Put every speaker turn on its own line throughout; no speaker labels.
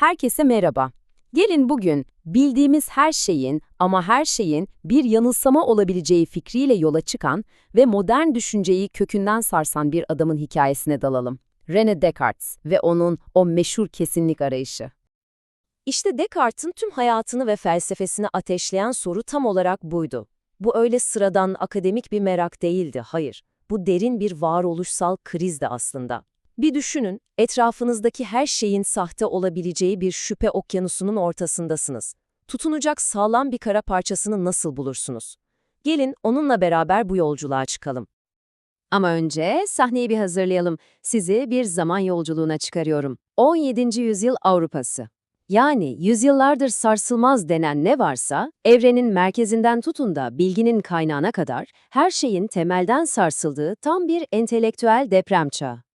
Herkese merhaba. Gelin bugün bildiğimiz her şeyin ama her şeyin bir yanılsama olabileceği fikriyle yola çıkan ve modern düşünceyi kökünden sarsan bir adamın hikayesine dalalım. René Descartes ve onun o meşhur kesinlik arayışı.
İşte Descartes'in tüm hayatını ve felsefesini ateşleyen soru tam olarak buydu. Bu öyle sıradan akademik bir merak değildi, hayır. Bu derin bir varoluşsal krizdi aslında. Bir düşünün, etrafınızdaki her şeyin sahte olabileceği bir şüphe okyanusunun ortasındasınız. Tutunacak sağlam bir kara parçasını nasıl bulursunuz? Gelin onunla beraber bu yolculuğa çıkalım. Ama önce sahneyi bir hazırlayalım. Sizi bir zaman yolculuğuna çıkarıyorum. 17. yüzyıl Avrupası. Yani yüzyıllardır sarsılmaz denen ne varsa, evrenin merkezinden tutun da bilginin kaynağına kadar her şeyin temelden sarsıldığı tam bir entelektüel deprem çağı.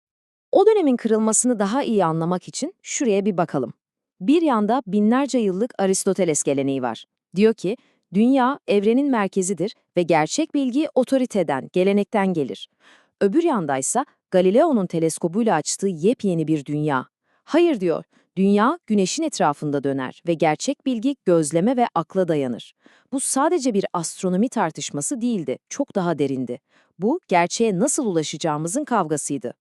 O dönemin kırılmasını daha iyi anlamak için şuraya bir bakalım. Bir yanda binlerce yıllık Aristoteles geleneği var. Diyor ki, dünya evrenin merkezidir ve gerçek bilgi otoriteden, gelenekten gelir. Öbür yandaysa Galileo'nun teleskobuyla açtığı yepyeni bir dünya. Hayır diyor, dünya güneşin etrafında döner ve gerçek bilgi gözleme ve akla dayanır. Bu sadece bir astronomi tartışması değildi, çok daha derindi. Bu, gerçeğe nasıl ulaşacağımızın kavgasıydı.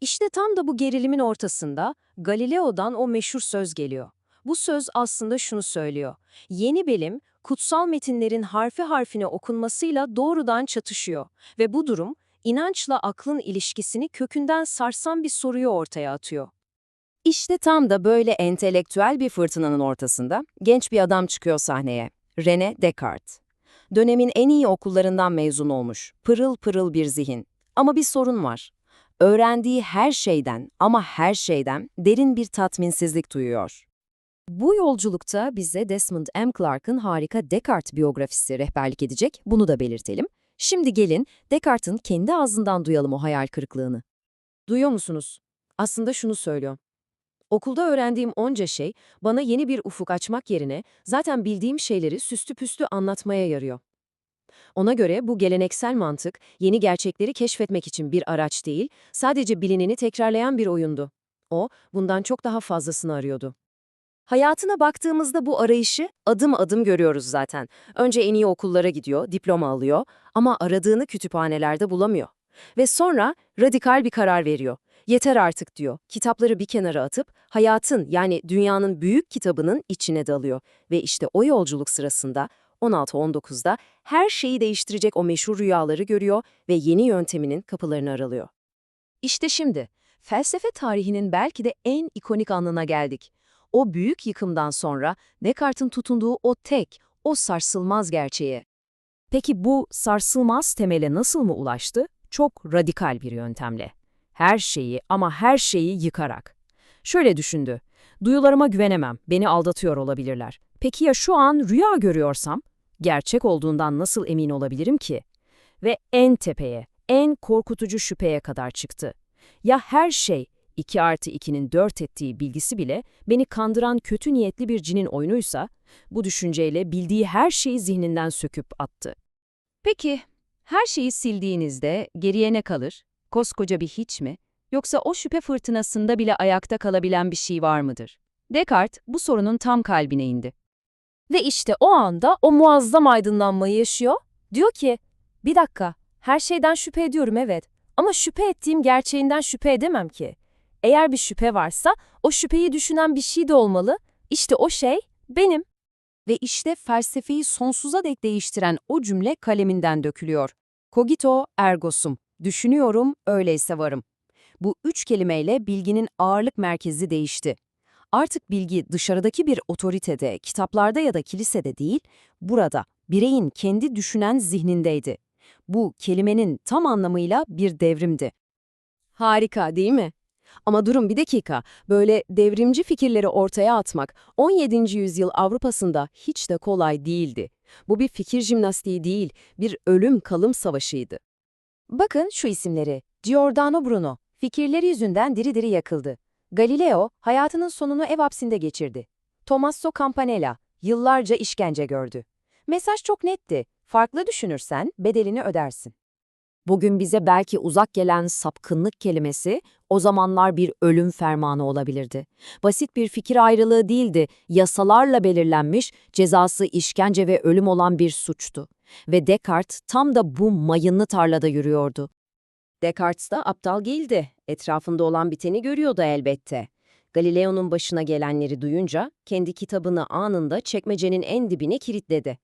İşte tam da bu gerilimin ortasında Galileo'dan o meşhur söz geliyor. Bu söz aslında şunu söylüyor. Yeni bilim, kutsal metinlerin harfi harfine okunmasıyla doğrudan çatışıyor ve bu durum, inançla aklın ilişkisini kökünden sarsan bir soruyu ortaya atıyor. İşte tam da böyle entelektüel bir fırtınanın ortasında genç bir adam çıkıyor sahneye. René Descartes. Dönemin en iyi okullarından mezun olmuş, pırıl pırıl bir zihin. Ama bir sorun var. Öğrendiği her şeyden ama her şeyden derin bir tatminsizlik duyuyor. Bu yolculukta bize Desmond M. Clark'ın harika Descartes biyografisi rehberlik edecek, bunu da belirtelim. Şimdi gelin Descartes'in kendi ağzından duyalım o hayal kırıklığını. Duyuyor musunuz? Aslında şunu söylüyor. Okulda öğrendiğim onca şey bana yeni bir ufuk açmak yerine zaten bildiğim şeyleri süslü püslü anlatmaya yarıyor. Ona göre bu geleneksel mantık yeni gerçekleri keşfetmek için bir araç değil, sadece bilineni tekrarlayan bir oyundu. O, bundan çok daha fazlasını arıyordu. Hayatına baktığımızda bu arayışı adım adım görüyoruz zaten. Önce en iyi okullara gidiyor, diploma alıyor ama aradığını kütüphanelerde bulamıyor. Ve sonra radikal bir karar veriyor. Yeter artık diyor. Kitapları bir kenara atıp hayatın yani dünyanın büyük kitabının içine dalıyor. Ve işte o yolculuk sırasında 16-19'da her şeyi değiştirecek o meşhur rüyaları görüyor ve yeni yönteminin kapılarını aralıyor. İşte şimdi felsefe tarihinin belki de en ikonik anına geldik. O büyük yıkımdan sonra Descartes'in tutunduğu o tek, o sarsılmaz gerçeğe.
Peki bu sarsılmaz temele nasıl mı ulaştı? Çok radikal bir yöntemle. Her şeyi ama her şeyi yıkarak. Şöyle düşündü. Duyularıma güvenemem, beni aldatıyor olabilirler. Peki ya şu an rüya görüyorsam? Gerçek olduğundan nasıl emin olabilirim ki? Ve en tepeye, en korkutucu şüpheye kadar çıktı. Ya her şey, 2 artı 2'nin 4 ettiği bilgisi bile beni kandıran kötü niyetli bir cinin oyunuysa, bu düşünceyle bildiği her şeyi zihninden söküp attı. Peki, her şeyi sildiğinizde geriye ne kalır? Koskoca bir hiç mi? Yoksa o şüphe fırtınasında bile ayakta kalabilen bir şey var mıdır? Descartes bu sorunun tam kalbine indi. Ve işte o anda o muazzam aydınlanmayı yaşıyor. Diyor ki, bir dakika, her şeyden şüphe ediyorum evet ama şüphe ettiğim gerçeğinden şüphe edemem ki. Eğer bir şüphe varsa o şüpheyi düşünen bir şey de olmalı. İşte o şey benim. Ve işte felsefeyi sonsuza dek değiştiren o cümle kaleminden dökülüyor. Cogito ergo sum. Düşünüyorum, öyleyse varım. Bu üç kelimeyle bilginin ağırlık merkezi değişti. Artık bilgi dışarıdaki bir otoritede, kitaplarda ya da kilisede değil, burada, bireyin kendi düşünen zihnindeydi. Bu kelimenin tam anlamıyla bir devrimdi. Harika değil mi? Ama durun bir dakika, böyle devrimci fikirleri ortaya atmak 17. yüzyıl Avrupa'sında hiç de kolay değildi. Bu bir fikir jimnastiği değil, bir ölüm kalım savaşıydı. Bakın şu isimleri. Giordano Bruno, fikirleri yüzünden diri diri yakıldı. Galileo, hayatının sonunu ev hapsinde geçirdi. Tommaso Campanella, yıllarca işkence gördü. Mesaj çok netti. Farklı düşünürsen bedelini ödersin.
Bugün bize belki uzak gelen sapkınlık kelimesi o zamanlar bir ölüm fermanı olabilirdi. Basit bir fikir ayrılığı değildi, yasalarla belirlenmiş, cezası işkence ve ölüm olan bir suçtu. Ve Descartes tam da bu mayınlı tarlada yürüyordu. Descartes da aptal değildi. Etrafında olan biteni görüyordu elbette. Galileo'nun başına gelenleri duyunca kendi kitabını anında çekmecenin en dibine kilitledi.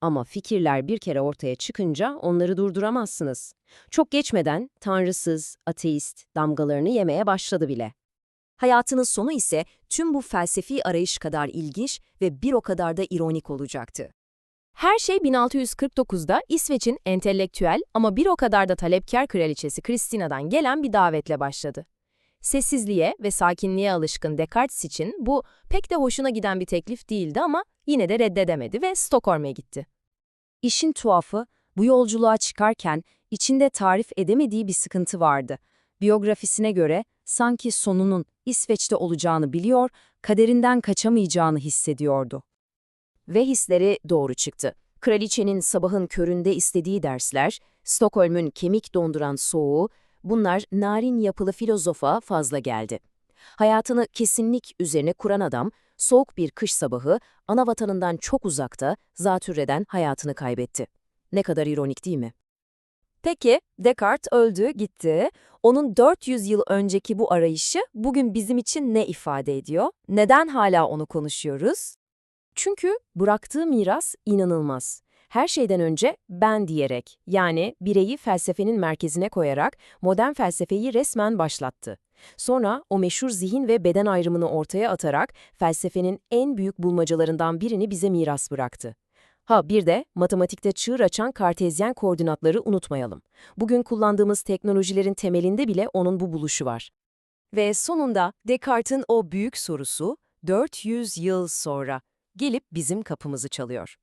Ama fikirler bir kere ortaya çıkınca onları durduramazsınız. Çok geçmeden tanrısız, ateist damgalarını yemeye başladı bile.
Hayatının sonu ise tüm bu felsefi arayış kadar ilginç ve bir o kadar da ironik olacaktı. Her şey 1649'da İsveç'in entelektüel ama bir o kadar da talepkar kraliçesi Kristina'dan gelen bir davetle başladı. Sessizliğe ve sakinliğe alışkın Descartes için bu pek de hoşuna giden bir teklif değildi ama yine de reddedemedi ve Stockholm'e gitti.
İşin tuhafı, bu yolculuğa çıkarken içinde tarif edemediği bir sıkıntı vardı. Biyografisine göre sanki sonunun İsveç'te olacağını biliyor, kaderinden kaçamayacağını hissediyordu.
Ve hisleri doğru çıktı. Kraliçenin sabahın köründe istediği dersler, Stockholm'un kemik donduran soğuğu, bunlar narin yapılı filozofa fazla geldi. Hayatını kesinlik üzerine kuran adam, soğuk bir kış sabahı ana vatanından çok uzakta zatürreden hayatını kaybetti. Ne kadar ironik değil mi?
Peki, Descartes öldü, gitti. Onun 400 yıl önceki bu arayışı bugün bizim için ne ifade ediyor? Neden hala onu konuşuyoruz?
Çünkü bıraktığı miras inanılmaz. Her şeyden önce ben diyerek, yani bireyi felsefenin merkezine koyarak modern felsefeyi resmen başlattı. Sonra o meşhur zihin ve beden ayrımını ortaya atarak felsefenin en büyük bulmacalarından birini bize miras bıraktı. Ha bir de matematikte çığır açan kartezyen koordinatları unutmayalım. Bugün kullandığımız teknolojilerin temelinde bile onun bu buluşu var.
Ve sonunda Descartes'in o büyük sorusu 400 yıl sonra gelip bizim kapımızı çalıyor.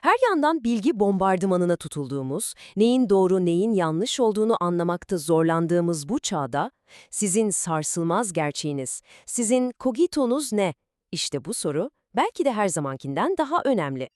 Her yandan bilgi bombardımanına tutulduğumuz, neyin doğru neyin yanlış olduğunu anlamakta zorlandığımız bu çağda, sizin sarsılmaz gerçeğiniz, sizin kogitonuz ne? İşte bu soru belki de her zamankinden daha önemli.